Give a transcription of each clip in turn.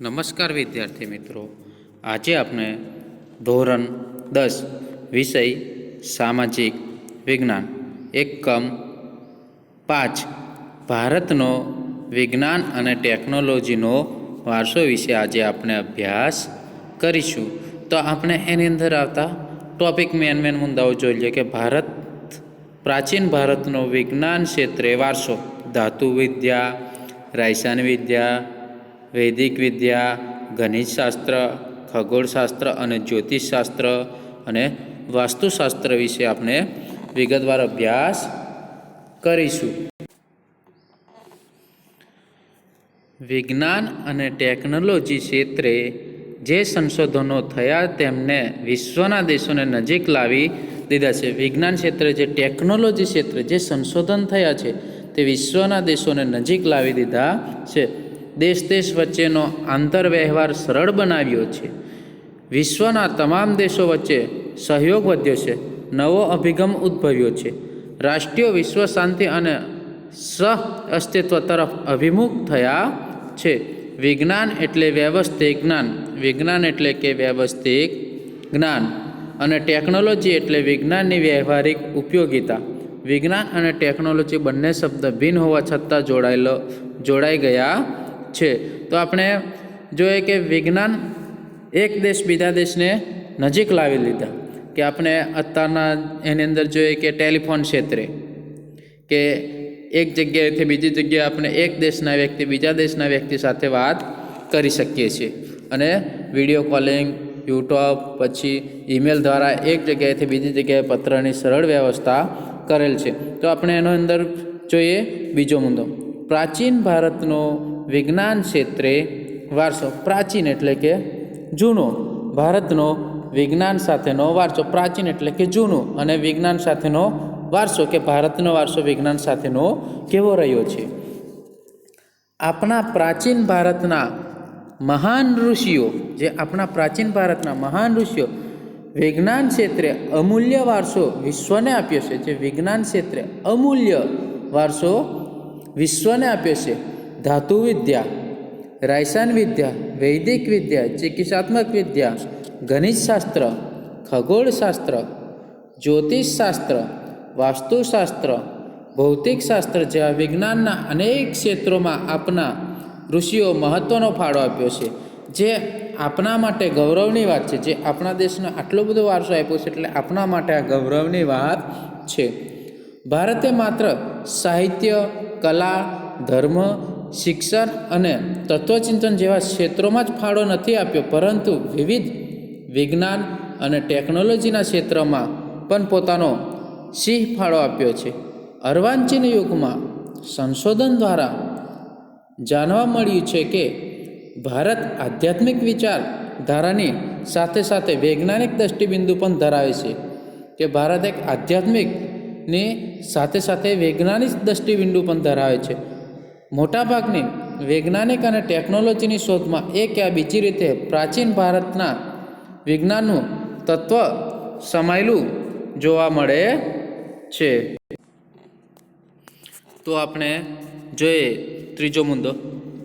નમસ્કાર વિદ્યાર્થી મિત્રો. આજે આપણે ધોરણ દસ, વિષય સામાજિક વિજ્ઞાન. એકમ પાંચ. ભારતનો વિજ્ઞાન અને ટેકનોલોજીનો વારસો વિશે આજે આપણે અભ્યાસ કરીશું. તો આપણે એની અંદર આવતા ટોપિક મેન મેન મુદ્દાઓ જોઈ લઈએ કે ભારત, પ્રાચીન ભારતનો વિજ્ઞાન ક્ષેત્રે વારસો. ધાતુ વિદ્યા રાયસાન વિદ્યા વૈદિક વિદ્યા, ગણિતશાસ્ત્ર, ખગોળશાસ્ત્ર અને જ્યોતિષશાસ્ત્ર અને વાસ્તુશાસ્ત્ર વિશે આપણે વિગતવાર અભ્યાસ કરીશું. વિજ્ઞાન અને ટેકનોલોજી ક્ષેત્રે જે સંશોધનો થયા તેમને વિશ્વના દેશોને નજીક લાવી દીધા છે. વિજ્ઞાન ક્ષેત્રે જે ટેકનોલોજી ક્ષેત્રે જે સંશોધન થયા છે તે વિશ્વના દેશોને નજીક લાવી દીધા છે. દેશ દેશ વચ્ચેનો આંતરવ્યવહાર સરળ બનાવ્યો છે. વિશ્વના તમામ દેશો વચ્ચે સહયોગ વધ્યો છે. નવો અભિગમ ઉદ્ભવ્યો છે. રાષ્ટ્રીય વિશ્વ શાંતિ અને સહ અસ્તિત્વ તરફ અભિમુખ થયા છે. વિજ્ઞાન એટલે વ્યવસ્થિત જ્ઞાન. વિજ્ઞાન એટલે કે વ્યવસ્થિત જ્ઞાન. અને ટેકનોલોજી એટલે વિજ્ઞાનની વ્યવહારિક ઉપયોગિતા. વિજ્ઞાન અને ટેકનોલોજી બંને શબ્દ ભિન્ન હોવા છતાં જોડાયેલો જોડાઈ ગયા છે. તો આપણે જોઈએ કે વિજ્ઞાન એક દેશ બીજા દેશને નજીક લાવી લીધા. કે આપણે અત્યારના એની અંદર જોઈએ કે ટેલિફોન ક્ષેત્રે કે એક જગ્યાએથી બીજી જગ્યાએ આપણે એક દેશના વ્યક્તિ બીજા દેશના વ્યક્તિ સાથે વાત કરી શકીએ છીએ. અને વીડિયો કોલિંગ, યુટ્યુબ, પછી ઈમેલ દ્વારા એક જગ્યાએથી બીજી જગ્યાએ પત્રની સરળ વ્યવસ્થા કરેલ છે. તો આપણે એનો અંદર જોઈએ બીજો મુદ્દો. પ્રાચીન ભારતનો વિજ્ઞાન ક્ષેત્રે વારસો પ્રાચીન એટલે કે જૂનો. ભારતનો વિજ્ઞાન સાથેનો વારસો પ્રાચીન એટલે કે જૂનું અને વિજ્ઞાન સાથેનો વારસો કે ભારતનો વારસો વિજ્ઞાન સાથેનો કેવો રહ્યો છે? આપણા પ્રાચીન ભારતના મહાન ઋષિઓ, જે આપણા પ્રાચીન ભારતના મહાન ઋષિઓ વિજ્ઞાન ક્ષેત્રે અમૂલ્ય વારસો વિશ્વને આપ્યો છે, જે વિજ્ઞાન ક્ષેત્રે અમૂલ્ય વારસો વિશ્વને આપ્યો છે. ધાતુ વિદ્યા, રાયસાન વિદ્યા, વૈદિક વિદ્યા, ચિકિત્સાત્મક વિદ્યા, ગણિતશાસ્ત્ર, ખગોળશાસ્ત્ર, જ્યોતિષશાસ્ત્ર, વાસ્તુશાસ્ત્ર, ભૌતિકશાસ્ત્ર જેવા વિજ્ઞાનના અનેક ક્ષેત્રોમાં આપના ઋષિઓ મહત્ત્વનો ફાળો આપ્યો છે. જે આપણા માટે ગૌરવની વાત છે, જે આપણા દેશનો આટલો બધો વારસો આપ્યો છે, એટલે આપણા માટે આ ગૌરવની વાત છે. ભારતે માત્ર સાહિત્ય, કલા, ધર્મ શિક્ષણ અને તત્વચિંતન જેવા ક્ષેત્રોમાં જ ફાળો નથી આપ્યો, પરંતુ વિવિધ વિજ્ઞાન અને ટેકનોલોજીના ક્ષેત્રમાં પણ પોતાનો સિંહ ફાળો આપ્યો છે. અર્વાંચીન યુગમાં સંશોધન દ્વારા જાણવા મળ્યું છે કે ભારત આધ્યાત્મિક વિચારધારાની સાથે સાથે વૈજ્ઞાનિક દૃષ્ટિબિંદુ પણ ધરાવે છે કે ભારત એક આધ્યાત્મિકની સાથે સાથે વૈજ્ઞાનિક દૃષ્ટિબિંદુ પણ ધરાવે છે. મોટાભાગની વૈજ્ઞાનિક અને ટેકનોલોજીની શોધમાં એક યા બીજી રીતે પ્રાચીન ભારતના વિજ્ઞાનનું તત્વ સમાયેલું જોવા મળે છે. તો આપણે જોઈએ ત્રીજો મુદ્દો.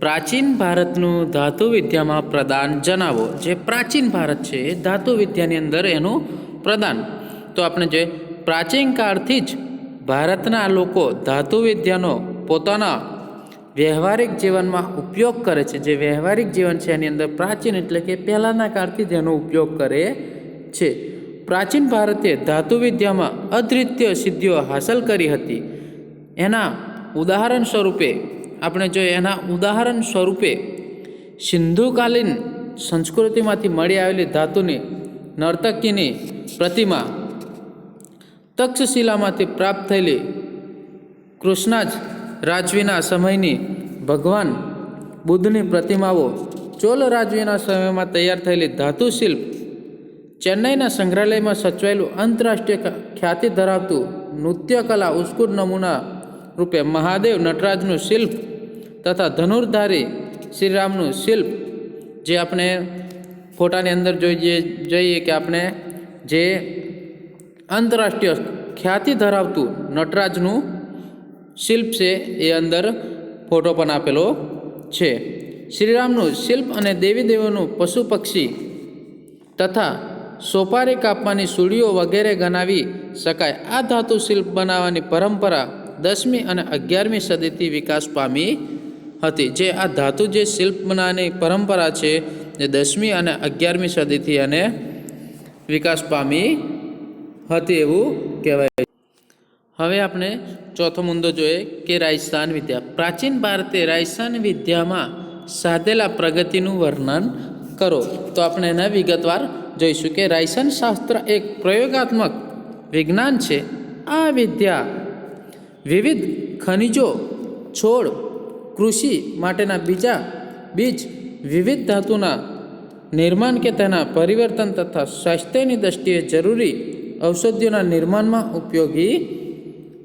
પ્રાચીન ભારતનું ધાતુ વિદ્યામાં પ્રદાન જણાવો. જે પ્રાચીન ભારત છે, એ ધાતુ વિદ્યાની અંદર એનું પ્રદાન. તો આપણે જોઈએ પ્રાચીન કાળથી જ ભારતના લોકો ધાતુ વિદ્યાનો પોતાના વ્યવહારિક જીવનમાં ઉપયોગ કરે છે. જે વ્યવહારિક જીવન છે, એની અંદર પ્રાચીન એટલે કે પહેલાંના કાળથી તેનો ઉપયોગ કરે છે. પ્રાચીન ભારતે ધાતુવિદ્યામાં અદ્વિતીય સિદ્ધિઓ હાંસલ કરી હતી. એના ઉદાહરણ સ્વરૂપે, આપણે જો એના ઉદાહરણ સ્વરૂપે સિંધુકાલીન સંસ્કૃતિમાંથી મળી આવેલી ધાતુની નર્તકીની પ્રતિમા તક્ષશિલામાંથી પ્રાપ્ત થયેલી કૃષ્ણાજ રાજવીના સમયની ભગવાન બુદ્ધની પ્રતિમાઓ ચોલ રાજવીના સમયમાં તૈયાર થયેલી ધાતુ શિલ્પ ચેન્નઈના સંગ્રહાલયમાં સચવાયેલું આંતરરાષ્ટ્રીય ખ્યાતિ ધરાવતું નૃત્યકલા ઉત્કૃષ્ટ નમૂના રૂપે મહાદેવ નટરાજનું શિલ્પ તથા ધનુર્ધારી શ્રીરામનું શિલ્પ, જે આપણે ફોટાની અંદર જોઈએ જોઈએ કે આપણે જે આંતરરાષ્ટ્રીય ખ્યાતિ ધરાવતું નટરાજનું શિલ્પ છે એ અંદર ફોટો પણ આપેલો છે. શ્રીરામનું શિલ્પ અને દેવી દેવોનું પશુ પક્ષી તથા સોપારી કાપવાની સૂડીઓ વગેરે ગણાવી શકાય. આ ધાતુ શિલ્પ બનાવવાની પરંપરા દસમી અને અગિયારમી સદીથી વિકાસ પામી હતી. જે આ ધાતુ જે શિલ્પ બનાવવાની પરંપરા છે એ દસમી અને અગિયારમી સદીથી અને વિકાસ પામી હતી એવું કહેવાય. હવે આપણે ચોથો મુદ્દો જોઈએ કે રાજસ્થાન વિદ્યા. પ્રાચીન ભારતે રાજસ્થાન વિદ્યામાં સાધેલા પ્રગતિનું વર્ણન કરો. તો આપણે એના વિગતવાર જોઈશું કે રાજસ્થાન શાસ્ત્ર એક પ્રયોગાત્મક વિજ્ઞાન છે. આ વિદ્યા વિવિધ ખનિજો, છોડ, કૃષિ માટેના બીજા બીજ, વિવિધ ધાતુના નિર્માણ કે તેના પરિવર્તન તથા સ્વાસ્થ્યની દ્રષ્ટિએ જરૂરી ઔષધિઓના નિર્માણમાં ઉપયોગી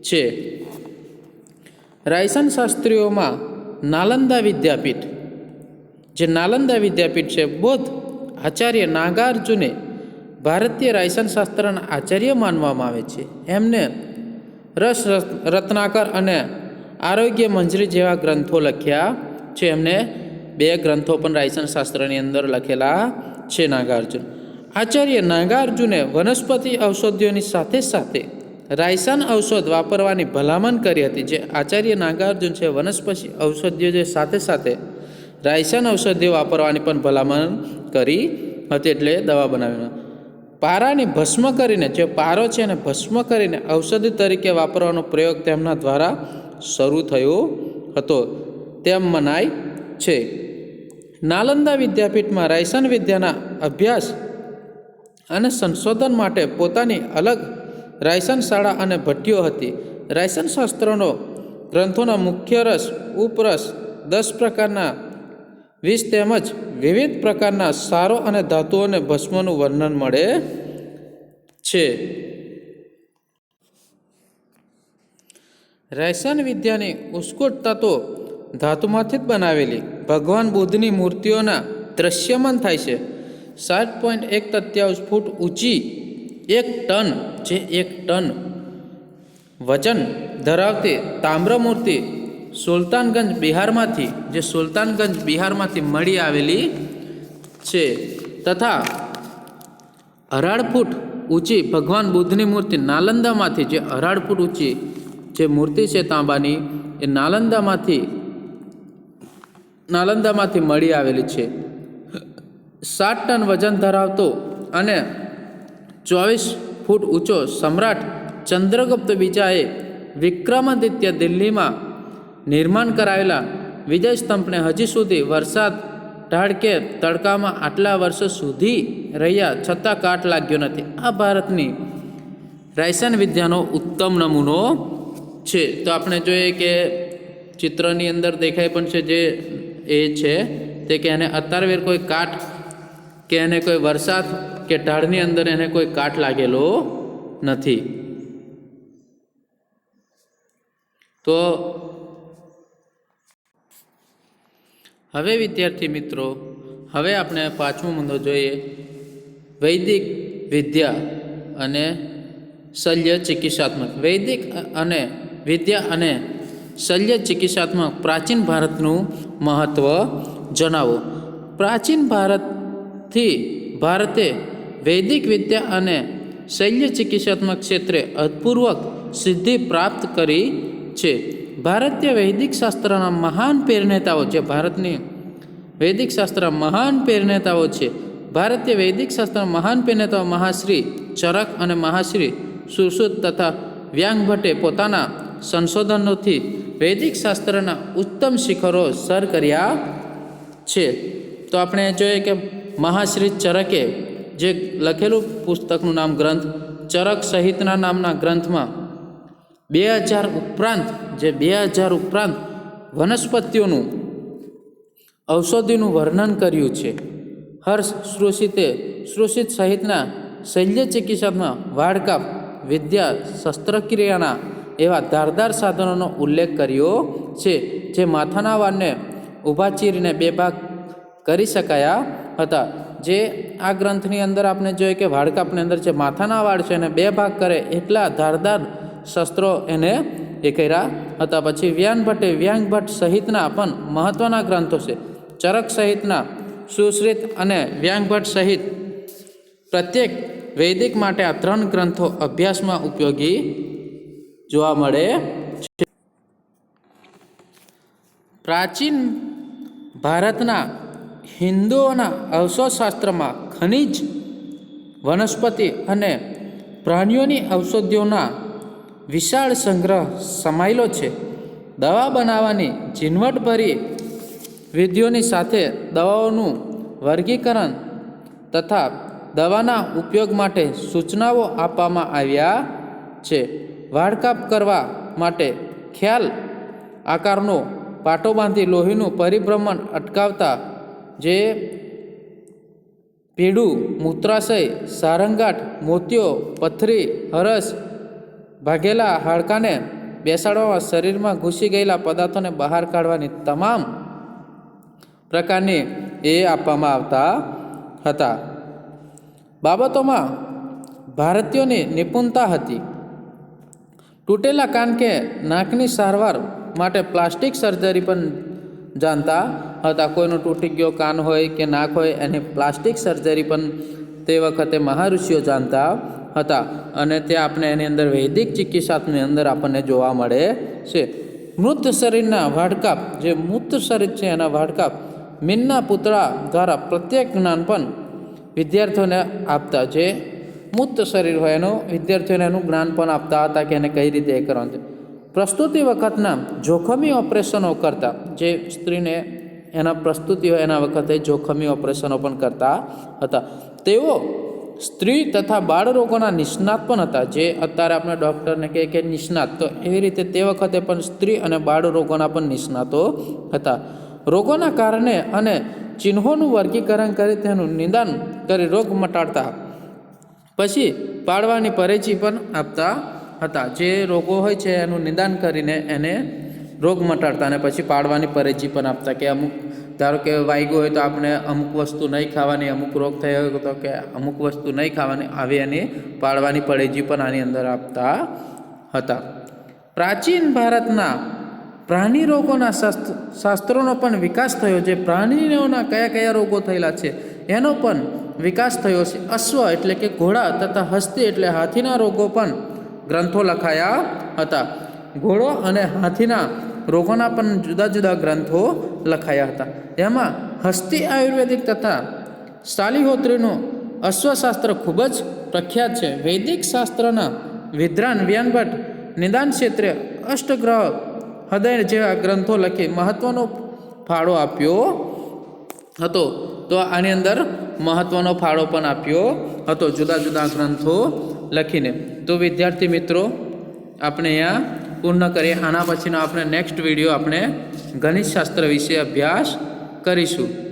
છે. રાયસન શાસ્ત્રીઓમાં નાલંદા વિદ્યાપીઠ, જે નાલંદા વિદ્યાપીઠ છે, બૌદ્ધ આચાર્ય નાગાર્જુને ભારતીય રાયસન શાસ્ત્રના આચાર્ય માનવામાં આવે છે. એમને રસ રત્નાકર અને આરોગ્ય મંજરી જેવા ગ્રંથો લખ્યા છે. એમને બે ગ્રંથો પણ રાયસન શાસ્ત્રની અંદર લખેલા છે નાગાર્જુન. આચાર્ય નાગાર્જુને વનસ્પતિ ઔષધિઓની સાથે સાથે રાયસન ઔષધ વાપરવાની ભલામણ કરી હતી જે આચાર્ય નાગાર્જુન છે વનસ્પતિ ઔષધિઓ જે સાથે સાથે રાયસન ઔષધિઓ વાપરવાની પણ ભલામણ કરી હતી એટલે દવા બનાવી. પારાની ભસ્મ કરીને જે પારો છે એને ભસ્મ કરીને ઔષધિ તરીકે વાપરવાનો પ્રયોગ તેમના દ્વારા શરૂ થયો હતો. તેમ મનાય છે. નાલંદા વિદ્યાપીઠમાં રાયસન વિદ્યાના અભ્યાસ અને સંશોધન માટે પોતાની અલગ રાયસન શાળા અને ભટ્ટીઓ હતી. રાયસન શાસ્ત્રનો ગ્રંથોનો મુખ્ય રસ, ઉપરસ, દસ પ્રકારના વીસ તેમજ વિવિધ પ્રકારના સારો અને ધાતુઓને ભસ્મનું વર્ણન મળે છે. રાયસન વિદ્યાની ઉત્કૃષ્ટતા તો ધાતુમાંથી જ બનાવેલી. ભગવાન બુદ્ધની મૂર્તિઓના દ્રશ્યમાન થાય છે. સાત પોઈન્ટ એક તત્યાવીસ ફૂટ ઊંચી એક ટન જે એક ટન વજન ધરાવતી તામ્રમૂર્તિ સુલતાનગંજ બિહારમાંથી, જે સુલતાનગંજ બિહારમાંથી મળી આવેલી છે તથા અઢાર ફૂટ ઊંચી ભગવાન બુદ્ધની મૂર્તિ નાલંદામાંથી, જે અઢાર ફૂટ ઊંચી જે મૂર્તિ છે તાંબાની, એ નાલંદામાંથી નાલંદામાંથી મળી આવેલી છે. સાત ટન વજન ધરાવતો અને ચોવીસ ફૂટ ઊંચો સમ્રાટ ચંદ્રગુપ્ત બીજાએ વિક્રમાદિત્ય દિલ્હીમાં નિર્માણ કરાયેલા વિજય સ્તંભને હજી સુધી વરસાદ ઢાળ કે તડકામાં આટલા વર્ષો સુધી રહ્યા છતાં કાટ લાગ્યો નથી. આ ભારતની રાયસન વિદ્યાનો ઉત્તમ નમૂનો છે. તો આપણે જોઈએ કે ચિત્રની અંદર દેખાય પણ છે જે એ છે તે કે એને અત્યારવેર કોઈ કાટ કે એને કોઈ વરસાદ કે ઢાળની અંદર એને કોઈ કાટ લાગેલો નથી. તો હવે વિદ્યાર્થી મિત્રો, હવે આપણે પાંચમો મુદ્દો જોઈએ. વૈદિક વિદ્યા અને શલ્ય ચિકિત્સાત્મક. વૈદિક અને વિદ્યા અને શલ્ય ચિકિત્સાત્મક પ્રાચીન ભારતનું મહત્ત્વ જણાવો. પ્રાચીન ભારતથી ભારતે વૈદિક વિદ્યા અને શૈલ્ય ચિકિત્સાત્મક ક્ષેત્રે અભૂતપૂર્વક સિદ્ધિ પ્રાપ્ત કરી છે. ભારતીય વૈદિક શાસ્ત્રના મહાન પ્રેરણેતાઓ જે ભારતની વૈદિક શાસ્ત્ર મહાન પ્રેરણેતાઓ છે. ભારતીય વૈદિક શાસ્ત્ર મહાન પ્રેરણેતાઓ મહાશ્રી ચરક અને મહાશ્રી સુશ્રુત તથા વ્યાંગ ભટ્ટે પોતાના સંશોધનોથી વૈદિક શાસ્ત્રના ઉત્તમ શિખરો સર કર્યા છે. તો આપણે જોઈએ કે મહાશ્રી ચરકે જે લખેલું પુસ્તકનું નામ ગ્રંથ, ચરક સહિતના નામના ગ્રંથમાં બે હજાર ઉપરાંત, જે બે હજાર ઉપરાંત વનસ્પતિઓનું ઔષધિનું વર્ણન કર્યું છે. હર્ષ શ્રુષિતે, શ્રુષિત સહિતના શૈલ્ય ચિકિત્સામાં વાડકાપ વિદ્યા, શસ્ત્રક્રિયાના એવા ધારદાર સાધનોનો ઉલ્લેખ કર્યો છે, જે માથાના વાળને ઊભા ચીરીને બે ભાગ કરી શકાયા હતા. જે આ ગ્રંથની અંદર આપણે જોઈએ કે વાડકાપની અંદર જે માથાના વાળ છે એને બે ભાગ કરે, એટલા ધારદાર શસ્ત્રો એને એ કર્યા હતા. પછી વ્યાન ભટ્ટે વ્યાંગ ભટ્ટ સહિતના પણ મહત્ત્વના ગ્રંથો છે. ચરક સહિતના, સુશ્રિત અને વ્યાંગભટ્ટ સહિત પ્રત્યેક વૈદિક માટે આ ત્રણ ગ્રંથો અભ્યાસમાં ઉપયોગી જોવા મળે છે. પ્રાચીન ભારતના હિન્દુઓના અવશોષશાસ્ત્રમાં ખનિજ, વનસ્પતિ અને પ્રાણીઓની ઔષધિઓના વિશાળ સંગ્રહ સમાયેલો છે. દવા બનાવવાની ઝીણવટભરી વિધિઓની સાથે દવાઓનું વર્ગીકરણ તથા દવાના ઉપયોગ માટે સૂચનાઓ આપવામાં આવ્યા છે. વાળકાપ કરવા માટે ખ્યાલ આકારનો પાટો બાંધી લોહીનું પરિભ્રમણ અટકાવતા જે પીડું, મૂત્રાશય સારંગાટ મોતિયો, પથરી, હરસ, ભાગેલા હાડકાને બેસાડવામાં શરીરમાં ઘૂસી ગયેલા પદાર્થોને બહાર કાઢવાની તમામ પ્રકારની એ આપવામાં આવતા હતા. બાબતોમાં ભારતીયોની નિપુણતા હતી. તૂટેલા કાન કે નાકની સારવાર માટે પ્લાસ્ટિક સર્જરી પણ જાણતા હતા. કોઈનો તૂટી ગયો કાન હોય કે નાક હોય, એની પ્લાસ્ટિક સર્જરી પણ તે વખતે મહાઋષિઓ જાણતા હતા. અને તે આપણે એની અંદર વૈદિક ચિકિત્સાની અંદર આપણને જોવા મળે છે. મૃત શરીરના વાડકાપ, જે મૃત શરીર છે એના વાડકાપ, મીનના પુતળા દ્વારા પ્રત્યેક જ્ઞાન પણ વિદ્યાર્થીઓને આપતા જે મુક્ત શરીર હોય એનું, વિદ્યાર્થીઓને એનું જ્ઞાન પણ આપતા હતા કે એને કઈ રીતે એ કરવાનું છે. પ્રસ્તુતિ વખતના જોખમી ઓપરેશનો કરતા, જે સ્ત્રીને એના પ્રસ્તુતિ હોય એના વખતે જોખમી ઓપરેશનો પણ કરતા હતા. તેઓ સ્ત્રી તથા બાળરોગોના નિષ્ણાત પણ હતા, જે અત્યારે આપણે ડૉક્ટરને કહે કે નિષ્ણાત. તો એવી રીતે તે વખતે પણ સ્ત્રી અને બાળ રોગોના પણ નિષ્ણાતો હતા. રોગોના કારણે અને ચિહ્નોનું વર્ગીકરણ કરી તેનું નિદાન કરી રોગ મટાડતા. પછી પાડવાની પરેચી પણ આપતા હતા. જે રોગો હોય છે એનું નિદાન કરીને એને રોગ મટાડતા અને પછી પાડવાની પરેજી પણ આપતા કે અમુક, ધારો કે વાઈગો હોય તો આપણે અમુક વસ્તુ નહીં ખાવાની, અમુક રોગ થયો હોય તો કે અમુક વસ્તુ નહીં ખાવાની, આવી એની પાડવાની પરેજી પણ આની અંદર આપતા હતા. પ્રાચીન ભારતના પ્રાણી રોગોના શાસ્ત્ર શાસ્ત્રોનો પણ વિકાસ થયો છે. પ્રાણીઓના કયા કયા રોગો થયેલા છે એનો પણ વિકાસ થયો છે. અશ્વ એટલે કે ઘોડા તથા હસ્તી એટલે હાથીના રોગો પણ ગ્રંથો લખાયા હતા. ઘોડો અને હાથીના રોગોના પણ જુદા જુદા ગ્રંથો લખાયા હતા. એમાં હસ્તી આયુર્વેદિક તથા શાલિહોત્રીનું અશ્વશાસ્ત્ર ખૂબ જ પ્રખ્યાત છે. વૈદિક શાસ્ત્રના વિદ્રાન વ્યનભટ્ટ નિદાન ક્ષેત્રે અષ્ટગ્રહ હૃદય જેવા ગ્રંથો લખી મહત્વનો ફાળો આપ્યો હતો. તો આની અંદર મહત્વનો ફાળો પણ આપ્યો હતો. જુદા જુદા ગ્રંથો લખીને. તો વિદ્યાર્થી મિત્રો, આપણે અહીંયા પૂર્ણ કરીએ. આના પછીનો આપણે નેક્સ્ટ વીડિયો આપણે ગણિતશાસ્ત્ર વિશે અભ્યાસ કરીશું.